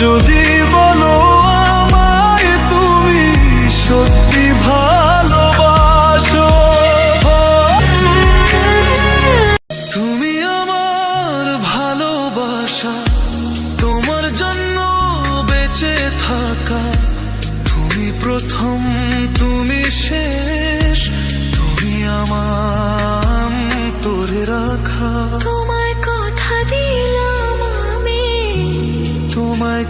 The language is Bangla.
যদি বলো আমায় তুমি সত্যি ভালোবাসো। তুমি আমার ভালোবাসা, তোমার জন্য বেঁচে থাকা। তুমি প্রথম, তুমি শেষ, তুমি আমার তোরে রাখা। তোমায় কথা দিলাম।